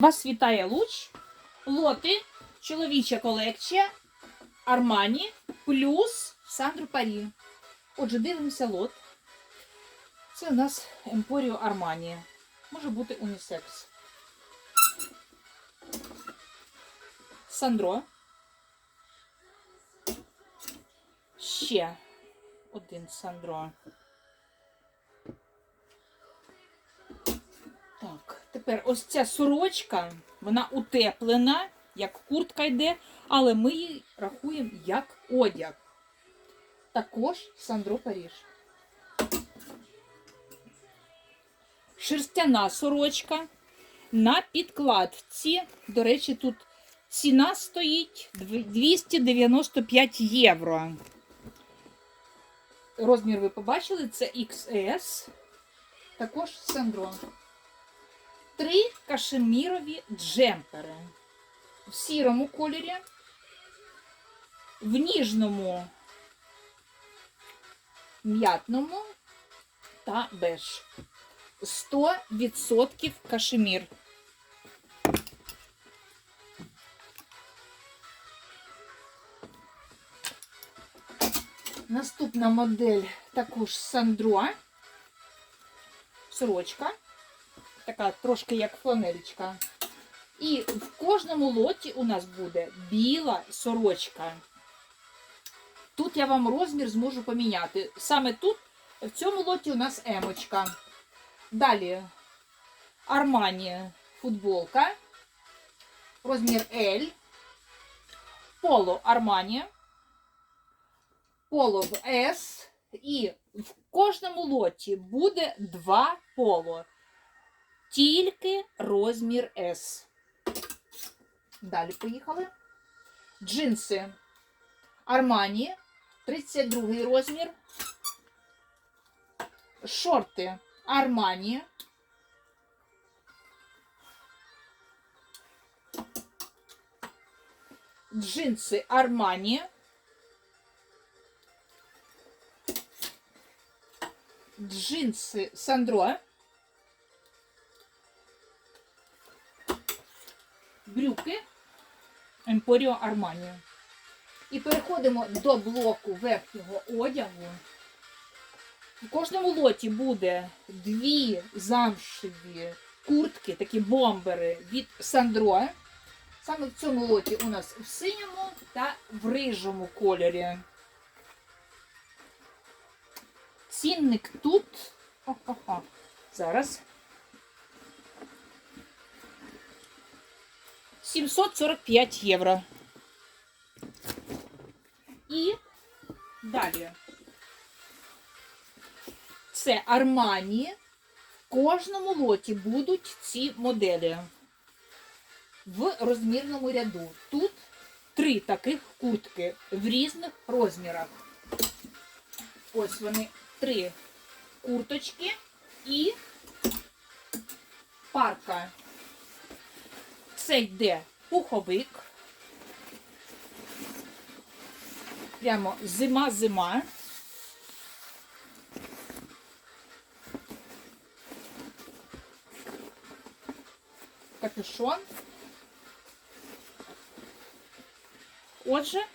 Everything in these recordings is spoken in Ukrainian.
Вас вітає луч, лоти, чоловіча колекція, Армані плюс Сандро Парі. Отже, дивимося лот. Це у нас Емпоріо Армані. Може бути унісекс. Сандро. Ще один Сандро. Так, тепер ось ця сорочка, вона утеплена, як куртка йде, але ми її рахуємо як одяг. Також Сандро Паріж. Шерстяна сорочка на підкладці. До речі, тут ціна стоїть 295 євро. Розмір ви побачили, це XS. Також Сандро. Три кашемірові джемпери. В сірому кольорі, в ніжному м'ятному та беж. 100% кашемір. Наступна модель також Сандро. Сорочка. Така трошки як фланелечка. І в кожному лоті у нас буде біла сорочка. Тут я вам розмір зможу поміняти. Саме тут, в цьому лоті, у нас емочка. Далі Армані футболка. Розмір L. Поло Армані. Поло в S. І в кожному лоті буде два поло. Тільки розмір S. Далі поїхали. Джинси Армані. 32 розмір. Шорти Армані. Джинси Армані. Джинси Сандро. Брюки Емпоріо Армані. І переходимо до блоку верхнього одягу. В кожному лоті буде дві замшеві куртки, такі бомбери від Сандро. Саме в цьому лоті у нас в синьому та в рижому кольорі. Цінник тут. Хо-хо-хо. Зараз. 745 євро. І далі. Це Армані. В кожному лоті будуть ці моделі в розмірному ряду. Тут три таких куртки в різних розмірах. Ось вони три курточки і парка. Це йде пуховик. Прямо зима-зима. Капюшон. Отже,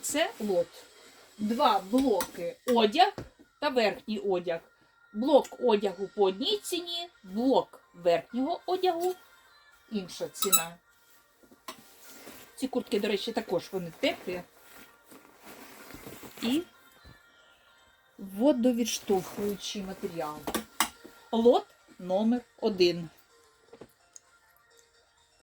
це лот. Два блоки одяг та верхній одяг. Блок одягу по одній ціні, блок верхнього одягу інша ціна. Ці куртки, до речі, також вони теплі і водовідштовхуючий матеріал. Лот номер один.